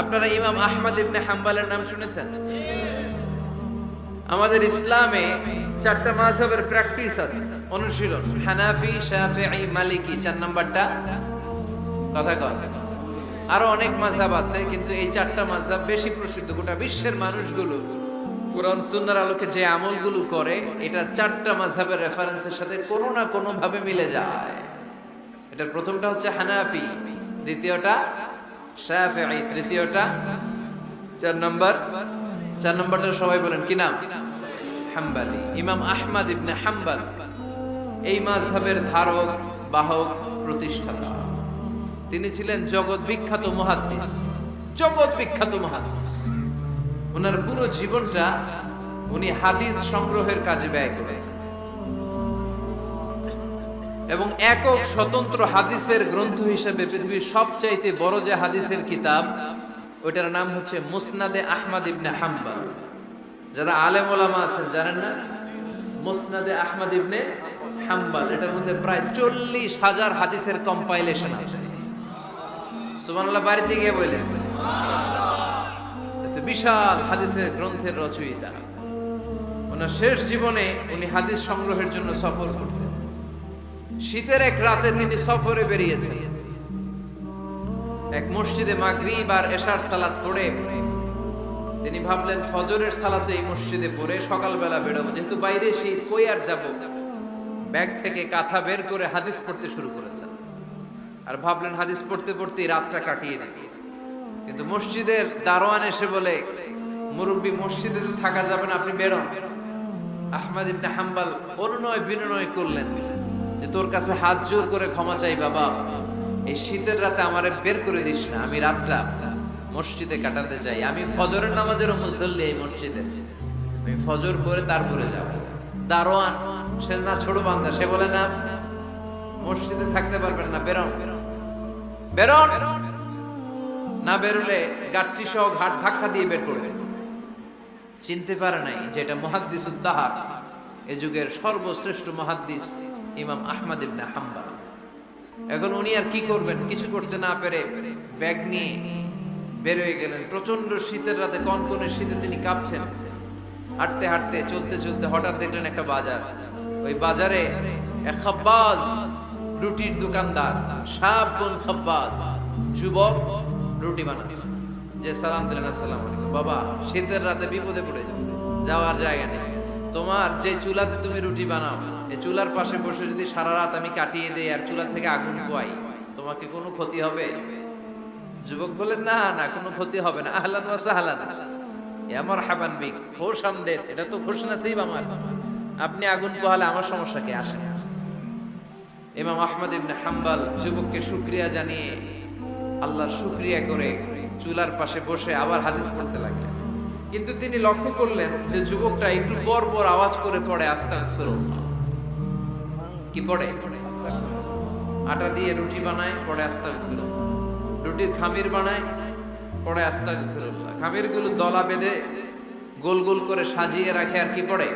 আপনারা ইমাম আহমদ ইবনে হাম্বালের নাম শুনেছেন? আমাদের ইসলামে চারটা মাযহাবের প্র্যাকটিস আছে। অনুশীলন, হানাফি, শাফিঈ, মালিকি, চার নাম্বারটা। কথা কন। আরও অনেক মাযহাব আছে, কিন্তু এই চারটা মাযহাব বেশি প্রসিদ্ধ। গোটা বিশ্বের মানুষগুলো কোরআন, সুন্নাহর আলোকে যে আমলগুলো করে, এটা চারটা মাযহাবের রেফারেন্সের সাথে কোনো না কোনো ভাবে মিলে যায়। এটার প্রথমটা হচ্ছে হানাফি, দ্বিতীয়টা শাফিঈ, তৃতীয়টা। চার নম্বর। চার নম্বরটা সবাই বলেন, কি নাম? হাম্বালি। ইমাম আহমদ ইবনে হাম্বাল। এই মাযহাবের ধারক, বাহক, প্রতিষ্ঠাতা। তিনি ছিলেন জগৎ বিখ্যাত মুহাদ্দিস। জগৎ বিখ্যাত মুহাদ্দিস। ওনার পুরো জীবনটা উনি হাদিস সংগ্রহের কাজে ব্যয় করেছেন। এবং একক স্বতন্ত্র হাদিসের গ্রন্থ হিসেবে পৃথিবীর সবচাইতে বড় যে হাদিসের কিতাব, ওইটার নাম হচ্ছে মুসনাদে আহমদ ইবনে হাম্বা যারা আলেম ওলামা আছেন, জানেন না? মুসনাদে আহমদ ইবনে হাম্বাল। এটার মধ্যে প্রায় চল্লিশ হাজার হাদিসের কম্পাইলেশন আছে। সুবহানাল্লাহ, বাড়িতে গিয়ে বললেন বিশাল হাদিসের গ্রন্থের রচয়িতা। ওনার শেষ জীবনে উনি হাদিস সংগ্রহের জন্য সফর করতেন। শীতের এক রাতে তিনি সফরে বেরিয়েছেন। এক মসজিদে মাগরিব আর এশার সালাত পড়ে। তিনি ভাবলেন, ফজরের সালাতে এই মসজিদে পড়ে সকালবেলা বেরোবো। যেহেতু বাইরে শীত, কই আর যাব? ব্যাগ থেকে কাঁথা বের করে হাদিস পড়তে শুরু করেছেন। আর ভাবলেন, হাদিস পড়তে পড়তে রাতটা কাটিয়ে দিবে কিন্তু মসজিদের দারোয়ান এসে বলে, মুরব্বী, মসজিদে তো থাকা যাবে না, আপনি বেরোন। আহমদ ইবনে হাম্বাল অনুনয় বিনয় করলেন। যে তোর কাছে হাত জোর করে ক্ষমা চাই, বাবা। এই শীতের রাতে আমারে বের করে দিস না। আমি রাতটা মসজিদে কাটাতে চাই আমি ফজরের নামাজেরও মুসল্লি এই মসজিদে। আমি ফজর করে তারপরে যাব। দারোয়ান সে না ছোট বান্দা, সে বলে, না, মসজিদে থাকতে পারবেন না, বেরোন। বেরোন? না বেরোলে গাঠটি সহ ঘাট ধাক্কা দিয়ে বের করবে। চিনতে পারে নাই যেটা মহাদ্দিস উদ্দাহার এ যুগের সর্বশ্রেষ্ঠ মহাদ্দিস। ইমাম আহমদ ইবনে হাম্বাল। এখন উনি আর কি করবেন? কিছু করতে না পেরে ব্যাগ নিয়ে বের হয়ে গেলেন। প্রচণ্ড শীতের রাতে কনকনে শীতে তিনি কাঁপছেন। হাঁটতে হাঁটতে, চলতে চলতে হঠাৎ দেখলেন একটা বাজার। ওই বাজারে খাব্বাজ রুটির দোকানদার, সাবুন খাব্বাজ, যুবক রুটি বানাচ্ছে। যে সালাম দিলেন, আসসালাম বাবা, শীতের রাতে বিপদে পড়েছে। যাওয়ার জায়গা নেই। তোমার যে চুলাতে তুমি রুটি বানাও চুলার পাশে বসে যদি সারা রাত আমি কাটিয়ে দেই আর চুলা থেকে আগুন পোয়াই, তোমাকে কোনো ক্ষতি হবে? যুবক বলেন না না, কোনো ক্ষতি হবে না। আহলান ওয়া সাহলান। আমার হাবান বিক খোশ আমদের এটা তো খোশ নাসিব আমার। আপনি আগুন পোহালে আমার সমস্যা কে? আসে ইমাম আহমদ ইবনে হাম্বাল যুবককে শুক্রিয়া জানিয়ে আল্লাহর শুক্রিয়া করে চুলার পাশে বসে আবার হাদিস পড়তে লাগলেন। কিন্তু তিনি লক্ষ্য করলেন যে যুবকটা একটু পর পর আওয়াজ করে পড়ে আস্তে আস্তাগফিরুল্লাহ। কি পড়ে? আটা দিয়ে রুটি বানায় পড়ে আস্তাগফিরুল্লাহ রুটির খামির বানায় পড়ে আস্তাগফিরুল্লাহ খামিরগুলো দলা বেঁধে গোল গোল করে সাজিয়ে রাখে, আর কি পড়ে?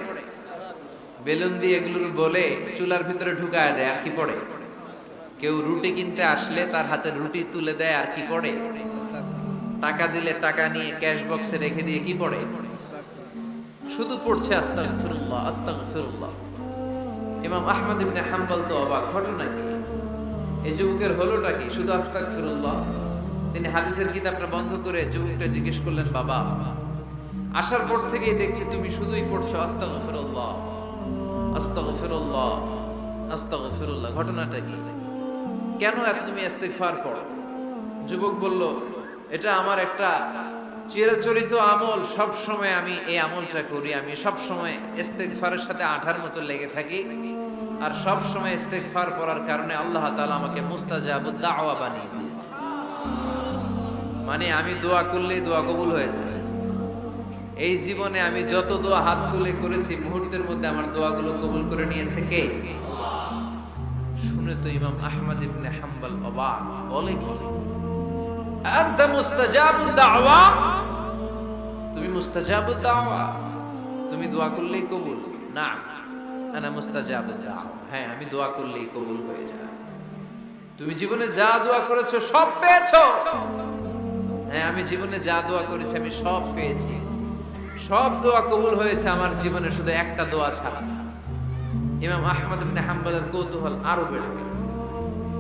বেলুন দিয়ে এগুলোর বলে চুলার ভিতরে ঢুকায় দেয়, আর কি পড়ে? কেউ রুটি কিনতে আসলে তার হাতে রুটি তুলে দেয়, আর কি পড়ে? টাকা দিলে টাকা নিয়ে ক্যাশ বক্সে রেখে দিয়ে কি পড়ে? শুধু পড়ছে আস্তাগফিরুল্লাহ আস্তাগফিরুল্লাহ। ইমাম আহমদ ইবনে হাম্বল তো অবাক, ঘটনা কি? এই যুবকের হলোটা কি? শুধু আস্তাগফিরুল্লাহ? তিনি হাদিসের কিতাবটা বন্ধ করে যুবকটা জিজ্ঞেস করলেন, বাবা, আসার পর থেকেই দেখছি তুমি শুধুই পড়ছো আস্তাগফিরুল্লাহ আস্তাগফিরুল্লাহ আস্তাগফিরুল্লাহ। ঘটনাটা কি? কেন এত তুমি ইস্তেগফার করো? যুবক বলল, এটা আমার একটা চিরাচরিত আমল, সব সময় আমি এই আমলটা করি। আমি সব সময় ইস্তেগফারের সাথে আঠার মতো লেগে থাকি। আর সব সময় ইস্তেগফার করার কারণে আল্লাহ তাআলা আমাকে মুস্তাজাবুদ দাওয়া বানিয়ে দিয়েছে। মানে আমি দোয়া করলেই দোয়া কবুল হয়ে যায়। এই জীবনে আমি যত দোয়া হাত তুলে করেছি, মুহূর্তের মধ্যে আমার দোয়াগুলো কবুল করে নিয়েছে কে? শুনে তো ইমাম আহমদ ইবনে হাম্বল অবাক। বলে কি? আনতা মুস্তাজাবুদ দাওয়া? তুমি মুস্তাজাবুদ দাওয়া? তুমি দোয়া করলেই কবুল? না, আনা মুস্তাজাবুদ হ্যাঁ আমি দোয়া করলেই কবুল হয়ে যায়। তুমি জীবনে যা দোয়া করেছ সব পেয়েছ? হ্যাঁ আমি জীবনে যা দোয়া করেছি আমি সব পেয়েছি। সব দোয়া কবুল হয়েছে আমার জীবনে, শুধু একটা দোয়া ছাড়া। ইমাম আহমদ ইবনে হাম্বলের কৌতূহল আরও বেড়ে গেল।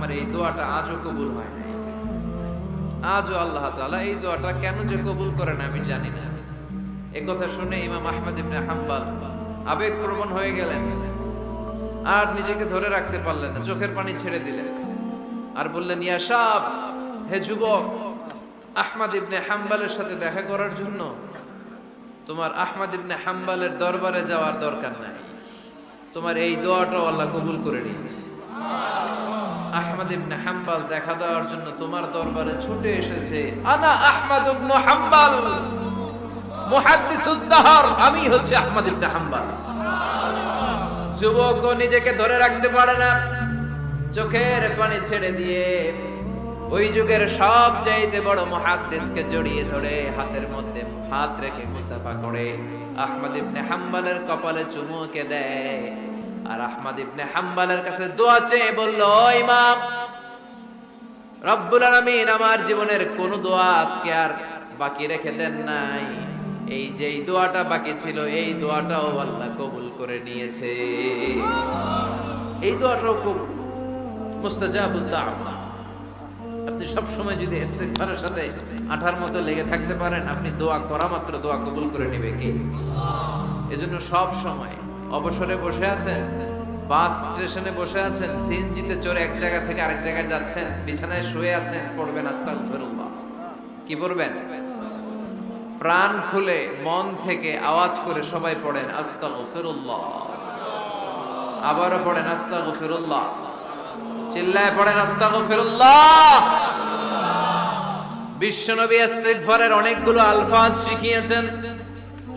আমার এই দোয়াটা আজও কবুল হয় নাই। আজও আল্লাহ তাআলা এই দোয়াটা কেন যে কবুল করে না আমি জানি না। কথা শুনে ইমাম আহমদ ইবনে হাম্বাল আবেগ প্রবণ হয়ে গেলেন আর নিজেকে ধরে রাখতে পারলেন না, চোখের পানি ছেড়ে দিলেন। আর বললেন, ইয়া সাব, হে যুবক, আহমদ ইবনে হাম্বালের সাথে দেখা করার জন্য তোমার আহমদ ইবনে হাম্বালের দরবারে যাওয়ার দরকার নাই। তোমার এই দোয়াটাও আল্লাহ কবুল করে নিয়েছে। আহমদ ইবনে হাম্বাল দেখা দেওয়ার জন্য তোমার দরবারে ছুটে এসেছে। আনা আহমদ ইবনে হাম্বাল। মুহাদ্দিসুদ আমি হচ্ছে আহমদ ইবনে হাম্বাল। যুবক নিজেকে ধরে রাখতে পারে না। চোখের পানি ছেড়ে দিয়ে ওই যুগের সব চাইতে বড় মহাদ্দেশকে জড়িয়ে ধরে হাতের মধ্যে হাত রেখে মুসাফা করে। আহমদ ইবনে হাম্বালের কপালে চুমুকে দেয়। আর আহমদ ইবনে হাম্বালের কাছে দোয়া চেয়ে বলল "ও ইমাম, রব্বুল আলামিন আমার জীবনের কোন দোয়া আজকে আর বাকি রেখে দেন নাই। এই যে দোয়াটা বাকি ছিল, এই দোয়াটাও আল্লাহ কবুল করে নিয়েছে। এই দোয়াটাও খুব মুস্তাজাবুদ দাওয়া। আপনি সব সময় যদি ইস্তেগফারের সাথে আঠার মতো লেগে থাকতে পারেন, আপনি দোয়া করা মাত্র দোয়া কবুল করে নেবে কে? এজন্য সব সময় অবসরে বসে আছেন, বাস স্টেশনে বসে আছেন, সিএনজিতে চড়ে এক জায়গা থেকে আরেক জায়গায় যাচ্ছেন, বিছানায় শুয়ে আছেন, পড়বেন আস্তাগফিরুল্লাহ। কি পড়বেন? প্রাণ খুলে মন থেকে আওয়াজ করে সবাই পড়েন আস্তাগফিরুল্লাহ। আবারও পড়েন আস্তাগফিরুল্লাহ। চিল্লায় পড়েন আস্তাগফিরুল্লাহ। বিশ্বনবী ইস্তিগফারের অনেকগুলো আলফাজ শিখিয়েছেন।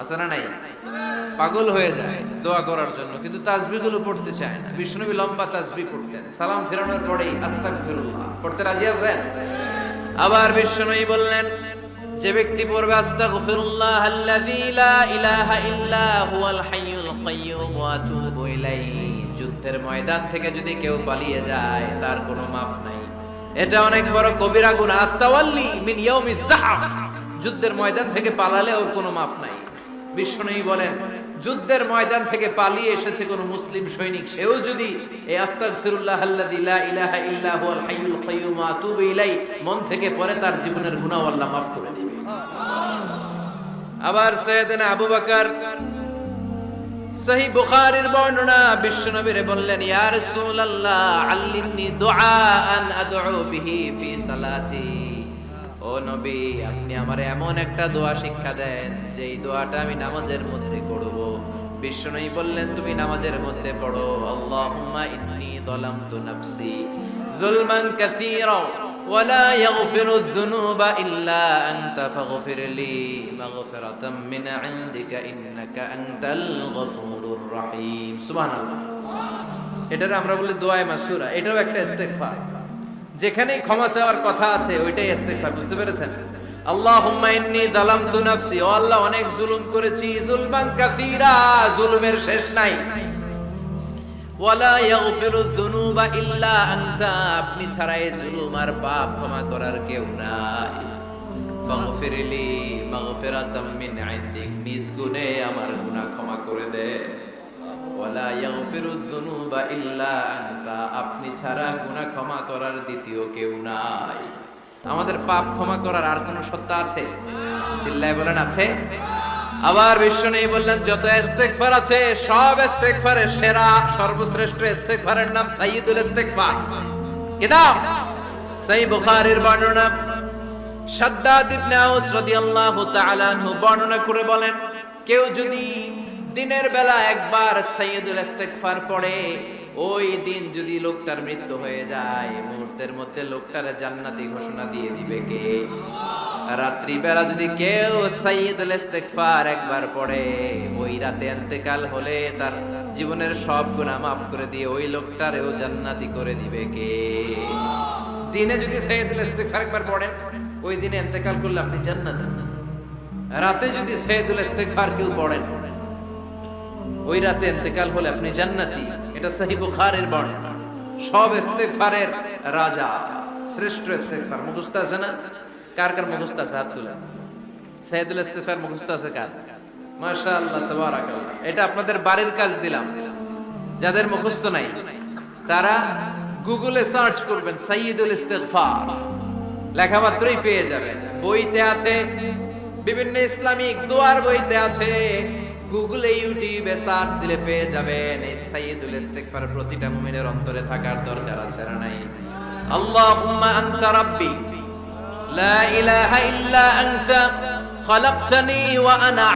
আছে না নাই? পাগল হয়ে যায় দোয়া করার জন্য, কিন্তু তাসবিগুলো পড়তে চায় না। বিষ্ণুবী লম্বা তাসবি পড়তেন। সালাম ফেরানোর পরেই আস্তাগফিরুল্লাহ, পড়তে রাজি আছেন? আবার বিষ্ণুই বললেন, যে ব্যক্তি পড়বে আস্তাগফিরুল্লাহ আল্লাযী লা ইলাহা ইল্লা হুয়াল হাইয়ুল কাইয়্যুম ওয়া আতুবু ইলাইহি। যুদ্ধের ময়দান থেকে যদি কেউ পালিয়ে যায়, তার কোনো মাফ নাই। এটা অনেক বড় কবিরা গুনাহ। আত্তাওয়াল্লি মিন ইয়াউমিজ জাহফ যুদ্ধের ময়দান থেকে পালালে ওর কোনো মাফ নাই। বিষ্ণুই বলেন, যুদ্ধের ময়দান থেকে পালিয়ে এসেছে কোন মুসলিম সৈনিক। সেও যদি মন থেকে তার জীবনের করে দিবে। আবার আবু বকর সহি বুখারীর বর্ণনা বিশ্বনবীরে বললেন, ইয়া রাসূলুল্লাহ, আল্লিমনি দুআআন আদউ বিহি ফি সালাতি। ও নবী আপনি আমারে এমন একটা দোয়া শিক্ষা দেন যে এই দোয়াটা আমি নামাজের মধ্যে করব বিশ্বনবী বললেন তুমি নামাজের মধ্যে পড়ো আল্লাহুম্মা ইন্নী যালামতু নাফসি যুলমান কাসীরা ولا يغفر الذنوب إلا أنت فاغفر لي مغفرة من عندك إنك أنت الغفور الرحيم سبحان الله এটার আমরা বলি দোয়ায় মাসুরা এটাও একটা ইস্তেগফার যেখানেই ক্ষমা চাওয়ার কথা আছে, ওইটাই ইস্তেগফার, বুঝতে পেরেছেন? আল্লাহুম্মা ইন্নী নাফসি, ও আল্লাহ অনেক জুলুম করেছি কাসীরা, জুলুমের শেষ নাই। ওয়ালা ইয়াগফিরু যুনুবা ইল্লা আনতা, আপনি ছাড়া এই জুলুম আর পাপ ক্ষমা করার কেউ নাই। ফাগফিরলি মাগফিরাতাম মিন ইনদিক, নিজ আমার গুনাহ ক্ষমা করে দে। ওয়ালা ইয়াগফিরু যুনুবা ইল্লা আনতা, আপনি ছাড়া গুনাহ ক্ষমা করার দ্বিতীয় কেউ নাই। আমাদের পাপ ক্ষমা করার আর কোনো সত্তা আছে? চিল্লায় বলেন, আছে। আবার বিশ্ব নেই বললেন, যত ইস্তেগফার আছে, সব ইস্তেগফারের সেরা, সর্বশ্রেষ্ঠ ইস্তেগফারের নাম সাইয়্যিদুল ইস্তেগফার। কি নাম? সহি বুখারীর বর্ণনা। শাদ্দাদ ইবনে আউস রাদিয়াল্লাহু তাআলা বর্ণনা করে বলেন, কেউ যদি দিনের বেলা একবার সাইয়্যিদুল ইস্তেগফার পড়ে, ওই দিন যদি লোকটার মৃত্যু হয়ে যায়, মুহূর্তের মধ্যে লোকটার জান্নাতি ঘোষণা দিয়ে দিবে কে? রাত্রি বেলা যদি কেউ সাইয়্যিদুল ইস্তেগফার একবার পড়ে, ওই রাতে ইন্তেকাল হলে তার জীবনের সব গুনাহ মাফ করে দিয়ে ওই লোকটারেও জান্নাতি করে দিবে কে? দিনে যদি সাইয়্যিদুল ইস্তেগফার একবার পড়েন ওই দিনে ইন্তেকাল করলে আপনি জান্নাতে রাতে যদি সাইয়্যিদুল ইস্তেগফার কেউ পড়েন ওই রাতে ইন্তেকাল হলে আপনি জান্নাতি। এটা সহি বুখারীর বর্ণনা সব ইস্তেগফারের রাজা, শ্রেষ্ঠ ইস্তেগফার। মুখস্থ আছে না? কার কার মুখস্থ আছে? হাত তুলে। সাইয়্যিদুল ইস্তেগফার মুখস্থ আছে কার? মাশাআল্লাহ, তাবারাকাল্লাহ। এটা আপনাদের বাড়ির কাজ দিলাম। যাদের মুখস্থ নাই, তারা গুগলে সার্চ করবেন সাইয়্যিদুল ইস্তেগফার। লেখা মাত্রই পেয়ে যাবেন। বইতে আছে, বিভিন্ন ইসলামিক দোয়ার বইতে আছে। গুগলে ইউটিউবে সার্চ দিলে পেয়ে যাবেন। এই সাইয়্যিদুল ইস্তেগফার প্রতিটা মুমিনের অন্তরে থাকার দরকার আছে না নাই? আল্লাহুম্মা আনতা রাব্বি, লা ইলাহা ইল্লা আনতা, খলাকতানি ওয়া আনা